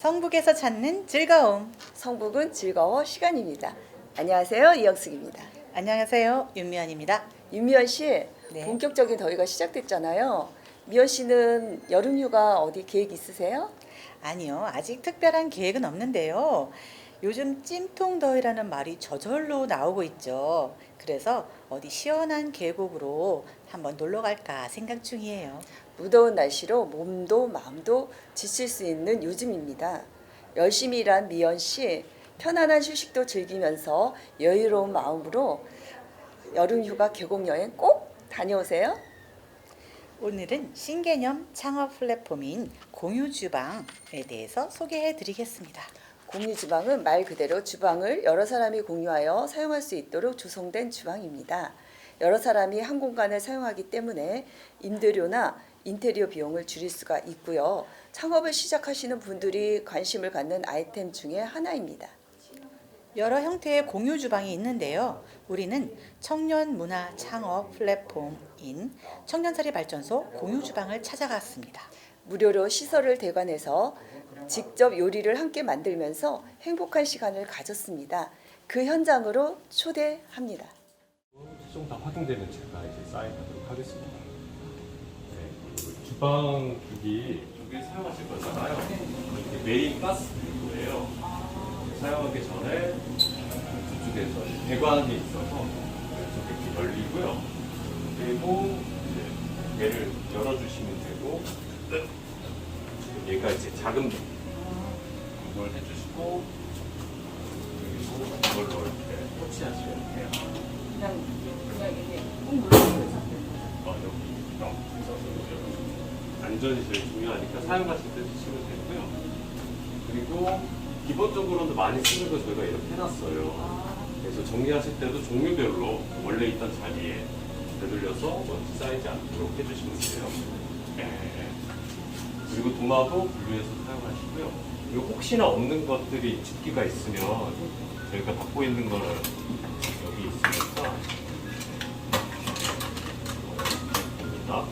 성북에서 찾는 즐거움. 성북은 즐거워 시간입니다. 안녕하세요. 이영숙입니다. 안녕하세요. 윤미연입니다. 윤미연 씨, 네. 본격적인 더위가 시작됐잖아요. 미연 씨는 여름휴가 어디 계획 있으세요? 아니요, 아직 특별한 계획은 없는데요. 요즘 찜통 더위라는 말이 저절로 나오고 있죠. 그래서 어디 시원한 계곡으로 한번 놀러 갈까 생각 중이에요. 무더운 날씨로 몸도 마음도 지칠 수 있는 요즘입니다. 열심히 일한 미연 씨, 편안한 휴식도 즐기면서 여유로운 마음으로 여름휴가 계곡 여행 꼭 다녀오세요. 오늘은 신개념 창업 플랫폼인 공유주방에 대해서 소개해 드리겠습니다. 공유 주방은 말 그대로 주방을 여러 사람이 공유하여 사용할 수 있도록 조성된 주방입니다. 여러 사람이 한 공간을 사용하기 때문에 임대료나 인테리어 비용을 줄일 수가 있고요. 창업을 시작하시는 분들이 관심을 갖는 아이템 중에 하나입니다. 여러 형태의 공유 주방이 있는데요. 우리는 청년 문화 창업 플랫폼인 청년살이 발전소 공유 주방을 찾아갔습니다. 무료로 시설을 대관해서 직접 요리를 함께 만들면서 행복한 시간을 가졌습니다. 그 현장으로 초대합니다. 최종 다 확인되면 제가 이제 사인하도록 하겠습니다. 네, 그리고 주방 기기 여기 사용하실 거잖아요. 이게 메인 가스 그리고예요. 사용하기 전에 저쪽에서 배관이 있어서 이렇게 열리고요. 그리고 이제 얘를 열어주시면 되고 얘가 이제 작은 분 이걸 해주시고 그리고 이걸로 이렇게 터치하시면 돼요. 그냥 그냥 이게 꾹 눌러서 어, 여기 어, 있어서 여기. 안전이 제일 중요하니까 사용하실 때 쓰시면 되고요. 그리고 기본적으로는 많이 쓰는 거 저희가 이렇게 해놨어요. 그래서 정리하실 때도 종류별로 원래 있던 자리에 되돌려서 먼지 쌓이지 않도록 해주시면 돼요. 네. 그리고 도마도 분류해서 사용하시고요. 그리고 혹시나 없는 것들이 집기가 있으면 저희가 갖고 있는 거는 여기 있으니까 입니다.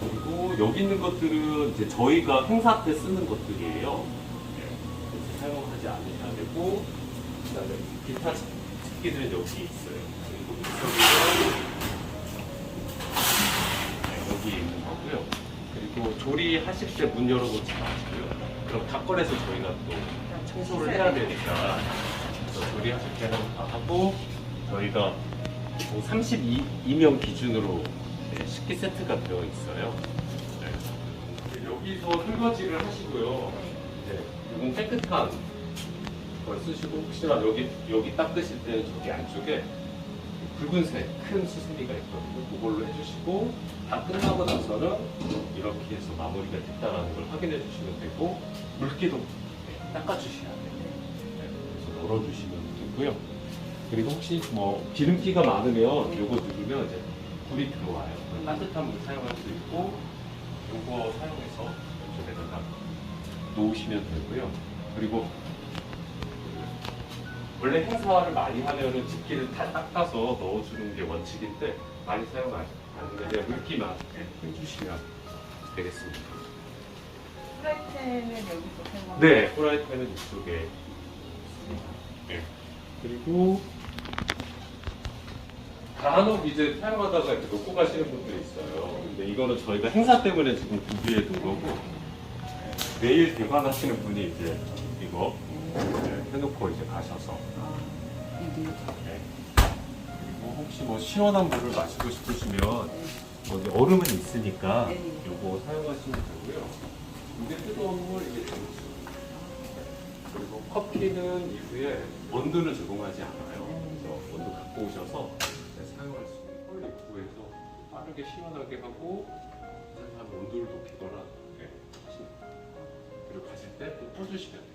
그리고 여기 있는 것들은 이제 저희가 행사 때 쓰는 것들이에요. 네. 사용하지 않으셔야 되고, 그 다음에 기타 집기들은 여기 있어요. 그리고 이쪽에 네, 여기 있는 거고요. 그리고 조리하실 때 문 열어놓지 마시고요. 그럼 다 꺼내서 저희가 또 청소를 해야 되니까 조리하실 때는 다 하고 저희가 32명 기준으로 네, 식기 세트가 되어 있어요. 네. 여기서 설거지를 하시고요. 네, 이건 깨끗한 걸 쓰시고 혹시나 여기 여기 닦으실 때는 저기 안쪽에 붉은색 큰 수세미가 있거든요. 그걸로 해주시고 다 끝나고 나서는 이렇게 해서 마무리가 됐다라는 걸 확인해 주시면 되고 물기도 네, 닦아주셔야 돼요. 네, 그래서 널어주시면 되고요. 그리고 혹시 뭐 기름기가 많으면 요거 누르면 이제 불이 들어와요. 따뜻한 물 사용할 수 있고 해서 이쪽에다가 놓으시면 되고요. 그리고 원래 행사를 많이 하면은 집기를 다 닦아서 넣어주는 게 원칙인데 많이 사용 안 하는데 그냥 물기만 해주시면 되겠습니다. 프라이팬은 여기서 네, 프라이팬은 이쪽에 있습니다. 네. 그리고 간혹 이제 사용하다가 이렇게 놓고 가시는 분들이 있어요. 근데 이거는 저희가 행사 때문에 지금 준비해 둔 거고 내일 대관하시는 분이 이제 이거 네, 해놓고 이제 가셔서 네. 그리고 혹시 뭐 시원한 물을 마시고 싶으시면 뭐 이제 얼음은 있으니까 네. 요거 사용하시면 되고요. 이게 뜨거운 물 이게 되겠죠. 그리고 커피는 이후에 원두를 제공하지 않아요. 그래서 원두 갖고 오셔서 네, 사용할 수 있는 걸 입구에서 빠르게 시원하게 하고 다음에 온도를 높이거나 네. 그리고 가실 때또 떠주시면 돼요.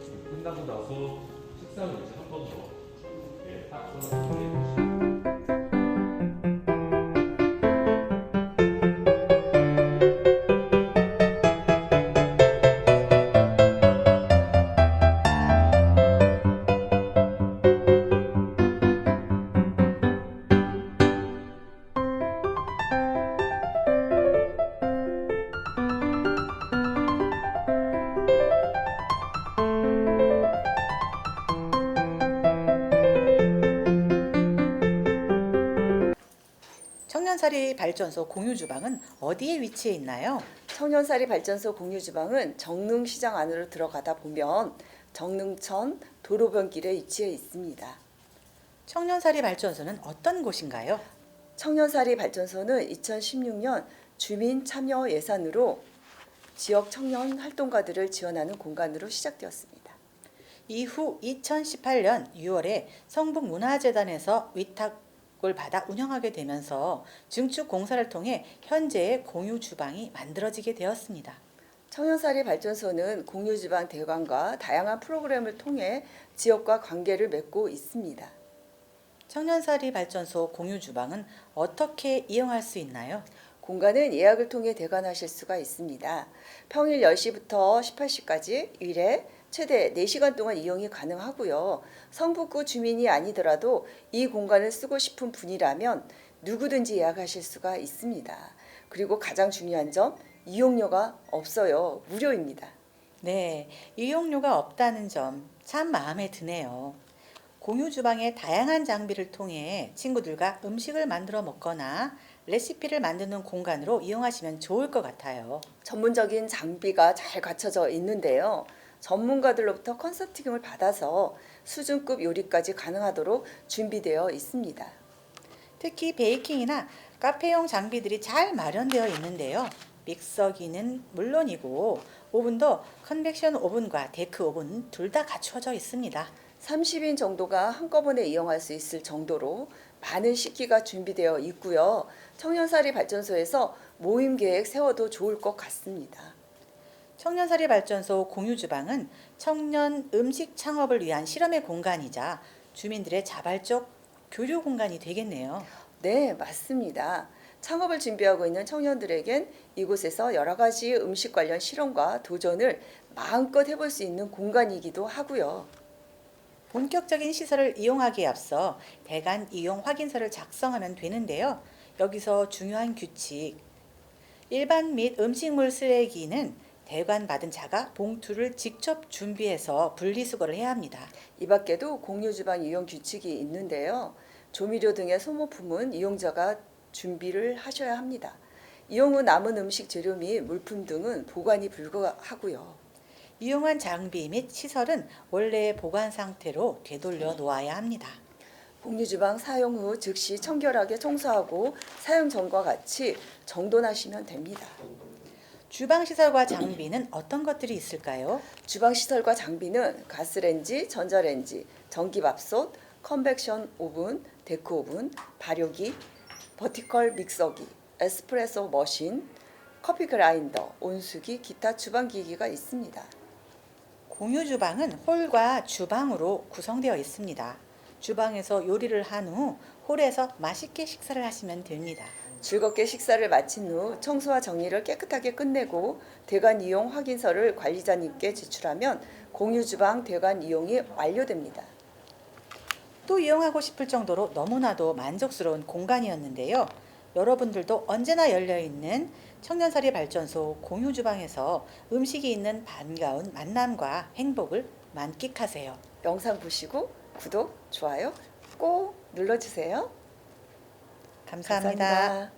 네. 끝나고 나서 식사는 이제 한 번 더. 예, 딱 전화 청년살이 발전소 공유 주방은 어디에 위치해 있나요? 청년살이 발전소 공유 주방은 정릉시장 안으로 들어가다 보면 정릉천 도로변길에 위치해 있습니다. 청년살이 발전소는 어떤 곳인가요? 청년살이 발전소는 2016년 주민 참여 예산으로 지역 청년 활동가들을 지원하는 공간으로 시작되었습니다. 이후 2018년 6월에 성북문화재단에서 위탁 을 받아 운영하게 되면서 증축 공사를 통해 현재의 공유 주방이 만들어지게 되었습니다. 청년살이 발전소는 공유지방 대관과 다양한 프로그램을 통해 지역과 관계를 맺고 있습니다. 청년살이 발전소 공유 주방은 어떻게 이용할 수 있나요? 공간은 예약을 통해 대관하실 수가 있습니다. 평일 10시부터 18시까지 일에 최대 4시간 동안 이용이 가능하고요. 성북구 주민이 아니더라도 이 공간을 쓰고 싶은 분이라면 누구든지 예약하실 수가 있습니다. 그리고 가장 중요한 점 이용료가 없어요. 무료입니다. 네, 이용료가 없다는 점 참 마음에 드네요. 공유 주방의 다양한 장비를 통해 친구들과 음식을 만들어 먹거나 레시피를 만드는 공간으로 이용하시면 좋을 것 같아요. 전문적인 장비가 잘 갖춰져 있는데요. 전문가들로부터 컨설팅을 받아서 수준급 요리까지 가능하도록 준비되어 있습니다. 특히 베이킹이나 카페용 장비들이 잘 마련되어 있는데요. 믹서기는 물론이고 오븐도 컨벡션 오븐과 데크 오븐 둘 다 갖춰져 있습니다. 30인 정도가 한꺼번에 이용할 수 있을 정도로 많은 식기가 준비되어 있고요. 청년살이 발전소에서 모임 계획 세워도 좋을 것 같습니다. 청년살이 발전소 공유 주방은 청년 음식 창업을 위한 실험의 공간이자 주민들의 자발적 교류 공간이 되겠네요. 네, 맞습니다. 창업을 준비하고 있는 청년들에겐 이곳에서 여러 가지 음식 관련 실험과 도전을 마음껏 해볼 수 있는 공간이기도 하고요. 본격적인 시설을 이용하기에 앞서 대관 이용 확인서를 작성하면 되는데요. 여기서 중요한 규칙. 일반 및 음식물 쓰레기는 대관 받은 자가 봉투를 직접 준비해서 분리수거를 해야 합니다. 이 밖에도 공유 주방 이용 규칙이 있는데요. 조미료 등의 소모품은 이용자가 준비를 하셔야 합니다. 이용 후 남은 음식 재료 및 물품 등은 보관이 불가하고요. 이용한 장비 및 시설은 원래의 보관 상태로 되돌려 놓아야 합니다. 공유 주방 사용 후 즉시 청결하게 청소하고 사용 전과 같이 정돈하시면 됩니다. 주방 시설과 장비는 어떤 것들이 있을까요? 주방 시설과 장비는 가스레인지, 전자레인지, 전기밥솥, 컨벡션 오븐, 데크 오븐, 발효기, 버티컬 믹서기, 에스프레소 머신, 커피 그라인더, 온수기, 기타 주방 기기가 있습니다. 공유 주방은 홀과 주방으로 구성되어 있습니다. 주방에서 요리를 한 후 홀에서 맛있게 식사를 하시면 됩니다. 즐겁게 식사를 마친 후 청소와 정리를 깨끗하게 끝내고 대관 이용 확인서를 관리자님께 제출하면 공유 주방 대관 이용이 완료됩니다. 또 이용하고 싶을 정도로 너무나도 만족스러운 공간이었는데요. 여러분들도 언제나 열려 있는 청년살이 발전소 공유 주방에서 음식이 있는 반가운 만남과 행복을 만끽하세요. 영상 보시고 구독, 좋아요 꼭 눌러주세요. 감사합니다. 감사합니다.